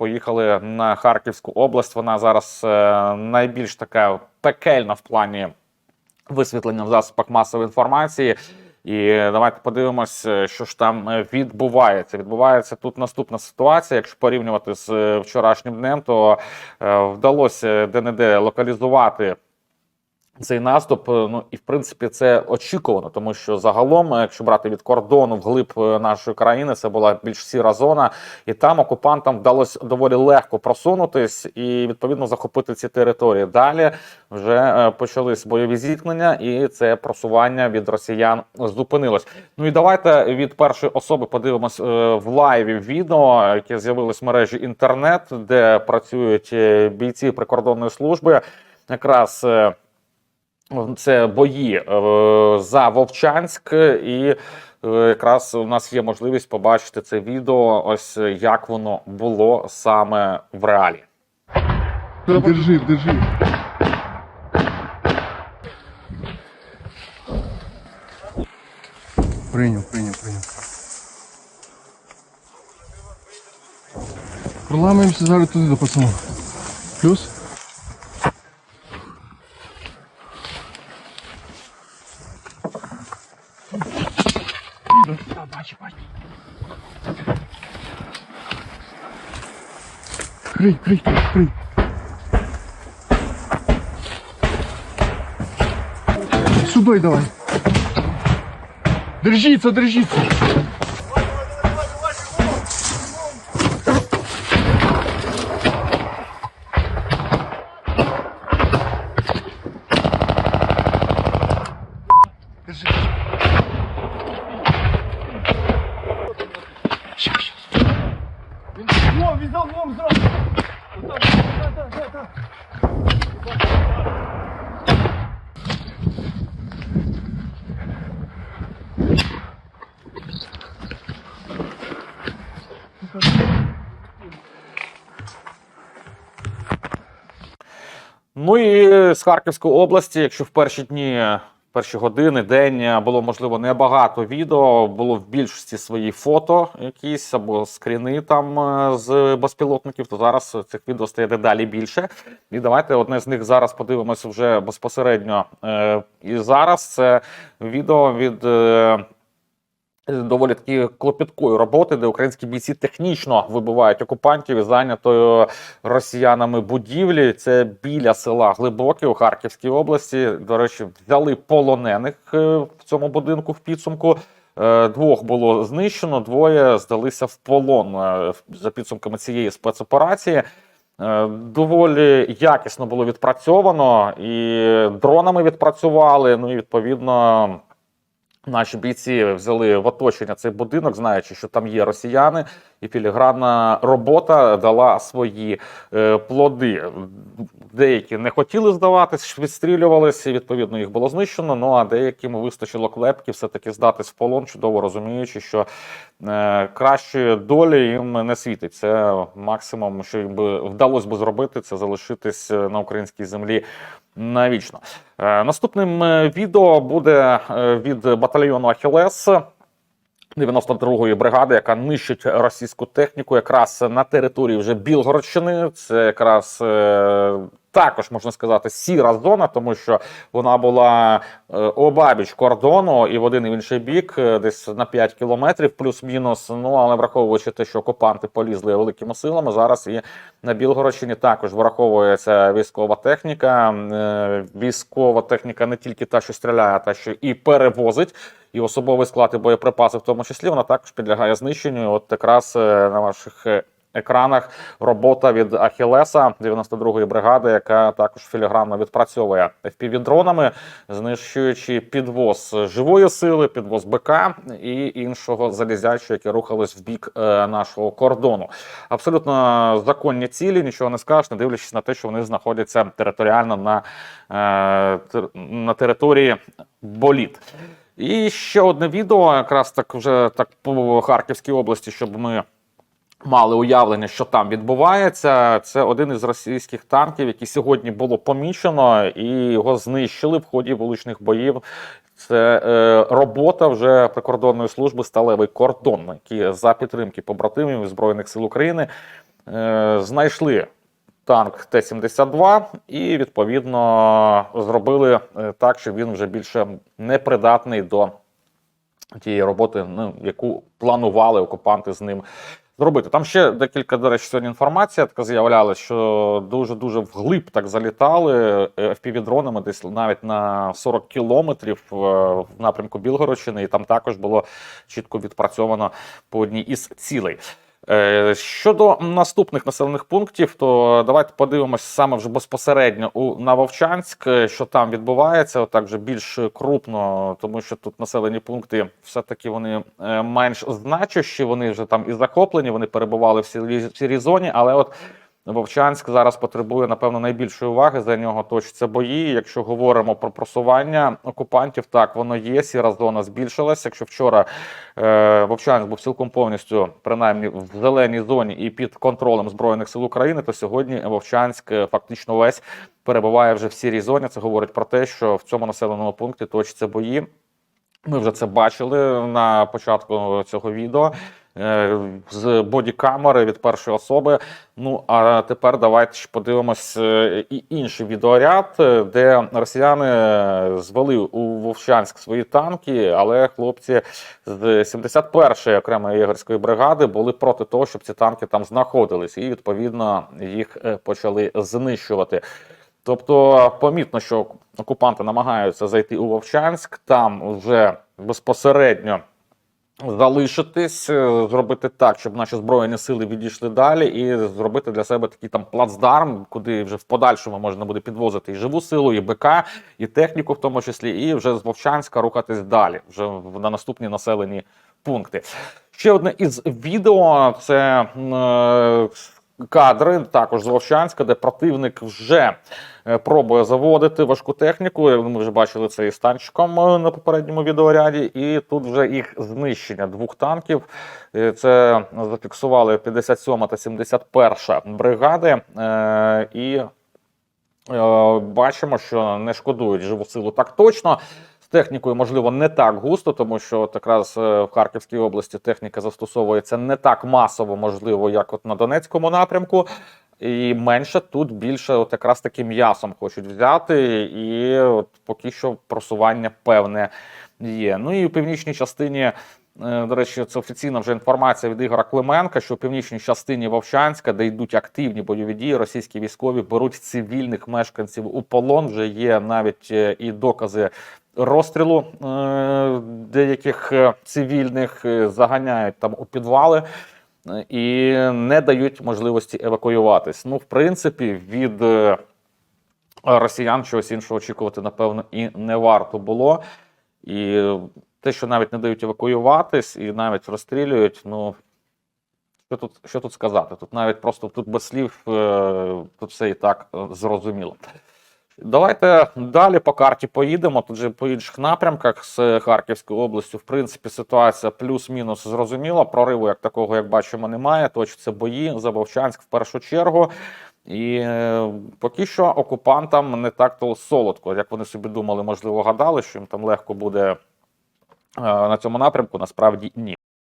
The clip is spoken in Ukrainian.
поїхали на Харківську область. Вона зараз е, найбільш така пекельна в плані висвітлення в засобах масової інформації. І давайте подивимось, е, що ж там е, відбувається. Відбувається тут наступна ситуація. Якщо порівнювати з вчорашнім днем, то вдалося де-не-де локалізувати цей наступ. Е, Ну і в принципі це очікувано, тому що загалом, е, якщо брати від кордону вглиб е, нашої країни, це була більш сіра зона, і там окупантам вдалося доволі легко просунутись і відповідно захопити ці території. Далі вже почались бойові зіткнення, і це просування від росіян зупинилось. Ну і давайте від першої особи подивимось в лайві відео, яке з'явилось в мережі інтернет, де працюють бійці прикордонної служби. Якраз це бої е, за Вовчанськ, і е, якраз у нас є можливість побачити це відео, ось е, як воно було саме в реалі. Держи, держи. Прийняв, прийняв, прийняв. Проламуємося зараз туди до пацанів. Плюс. Крий, крий, крий, крий. Сюди давай. Держіться, держіться. За углом зразу. Ну і з Харківської області, якщо в перші дні, перші години, день було можливо небагато відео, було в більшості свої фото, якісь або скріни там е, з безпілотників, то зараз цих відео стає дедалі більше. І давайте одне з них зараз подивимося вже безпосередньо. Е, І зараз це відео від. Доволі таки клопіткої роботи, де українські бійці технічно вибивають окупантів із зайнятою росіянами будівлі. Це біля села Глибоке у Харківській області. До речі, взяли полонених е, в цьому будинку в підсумку. Е, Двох було знищено, двоє здалися в полон е, за підсумками цієї спецоперації. Доволі якісно було відпрацьовано, і дронами відпрацювали. Ну і відповідно. Наші бійці взяли в оточення цей будинок, знаючи, що там є росіяни, і філігранна робота дала свої е, плоди. Деякі не хотіли здаватись, відстрілювалися, відповідно їх було знищено. Ну а деяким вистачило клепки все-таки здатись в полон, чудово розуміючи, що кращої долі їм не світить. Це максимум, що їм би вдалося би зробити, це залишитись е, на українській землі навічно. Е, Наступним е, відео буде е, від батальйону Ахілес. 92-ї бригади, яка нищить російську техніку, якраз на території вже Білгородщини. Це якраз е, також можна сказати сіра зона, тому що вона була е, обабіч кордону і в один і в інший бік, е, десь на 5 кілометрів, плюс-мінус. Ну але враховуючи те, що окупанти полізли великими силами, зараз і на Білгородщині також враховується військова техніка. Е, Військова техніка не тільки та, що стріляє, а та, що і перевозить. І особовий склад і боєприпаси, в тому числі, вона також підлягає знищенню. От якраз на ваших екранах робота від Ахілеса 92-ї бригади, яка також філігранно відпрацьовує FPV-дронами, знищуючи підвоз живої сили, підвоз БК і іншого залізячого, які рухались в бік е, нашого кордону. Абсолютно законні цілі, нічого не скажеш, не дивлячись на те, що вони знаходяться територіально на, е, на території боліт. І ще одне відео, якраз так вже так по Харківській області, щоб ми мали уявлення, що там відбувається. Це один із російських танків, який сьогодні було помічено, і його знищили в ході вуличних боїв. Це е, робота вже прикордонної служби сталевий кордон, які за підтримки побратимів Збройних сил України е, знайшли танк Т-72 і відповідно зробили е, так, щоб він вже більше не придатний до тієї роботи, ну, яку планували окупанти з ним зробити. Там ще декілька, до речі, сьогодні інформація така з'являлася, що дуже-дуже вглиб так залітали FPV-дронами, десь навіть на 40 кілометрів е, в напрямку Білгородщини, і там також було чітко відпрацьовано по одній із цілей. Е, Щодо наступних населених пунктів, то давайте подивимося саме вже безпосередньо у на Вовчанськ, е, що там відбувається, отак вже більш крупно, тому що тут населені пункти все-таки вони е, менш значущі, вони вже там і захоплені, вони перебували в сірій зоні, але от Вовчанськ зараз потребує, напевно, найбільшої уваги. За нього точаться бої. Якщо говоримо про просування окупантів, так воно є. Сіра зона збільшилась. Якщо вчора е, Вовчанськ був цілком повністю, принаймні в зеленій зоні і під контролем Збройних сил України, то сьогодні Вовчанськ е, фактично весь перебуває вже в сірій зоні. Це говорить про те, що в цьому населеному пункті точаться бої. Ми вже це бачили на початку цього відео з бодікамери від першої особи. Ну а тепер давайте ж подивимось е, і інший відеоряд, е, де росіяни звели у Вовчанськ свої танки, але хлопці з 71-ї окремої єгерської бригади були проти того, щоб ці танки там знаходились, і відповідно їх е, почали знищувати. Тобто помітно, що окупанти намагаються зайти у Вовчанськ, там вже безпосередньо залишитись, е, зробити так, щоб наші збройні сили відійшли далі, і зробити для себе такий там плацдарм, куди вже в подальшому можна буде підвозити і живу силу, і БК, і техніку, в тому числі, і вже з Вовчанська рухатись далі, вже на наступні населені пункти. Ще одне із відео це е, кадри також з Вовчанська, де противник вже е, пробує заводити важку техніку. Ми вже бачили це і з танчиком е, на попередньому відеоряді, і тут вже їх знищення двох танків. Е, Це зафіксували 57 та 71 бригади. І бачимо, що не шкодують живу силу так точно. Технікою, можливо, не так густо, тому що якраз е, в Харківській області техніка застосовується не так масово, можливо, як от на Донецькому напрямку. І менше тут більше, от якраз таким м'ясом хочуть взяти, і от поки що просування певне є. Ну і у північній частині, е, до речі, це офіційна вже інформація від Ігора Клименка, що у північній частині Вовчанська, де йдуть активні бойові дії, російські військові беруть цивільних мешканців у полон. Вже є навіть е, і докази розстрілу е, деяких е, цивільних, е, заганяють там у підвали. І не дають можливості евакуюватись. Ну, в принципі, від росіян чогось іншого очікувати, напевно, і не варто було. І те, що навіть не дають евакуюватись і навіть розстрілюють, ну що тут, що тут сказати? Тут навіть просто тут без слів тут все і так зрозуміло. Давайте далі по карті поїдемо. Тут же по інших напрямках з Харківською областю, в принципі, ситуація плюс-мінус зрозуміла. Прориву як такого, як бачимо, немає. Точаться бої за Вовчанськ в першу чергу. І е, поки що окупантам не так то солодко, як вони собі думали, можливо, гадали, що їм там легко буде е, на цьому напрямку. Насправді ні.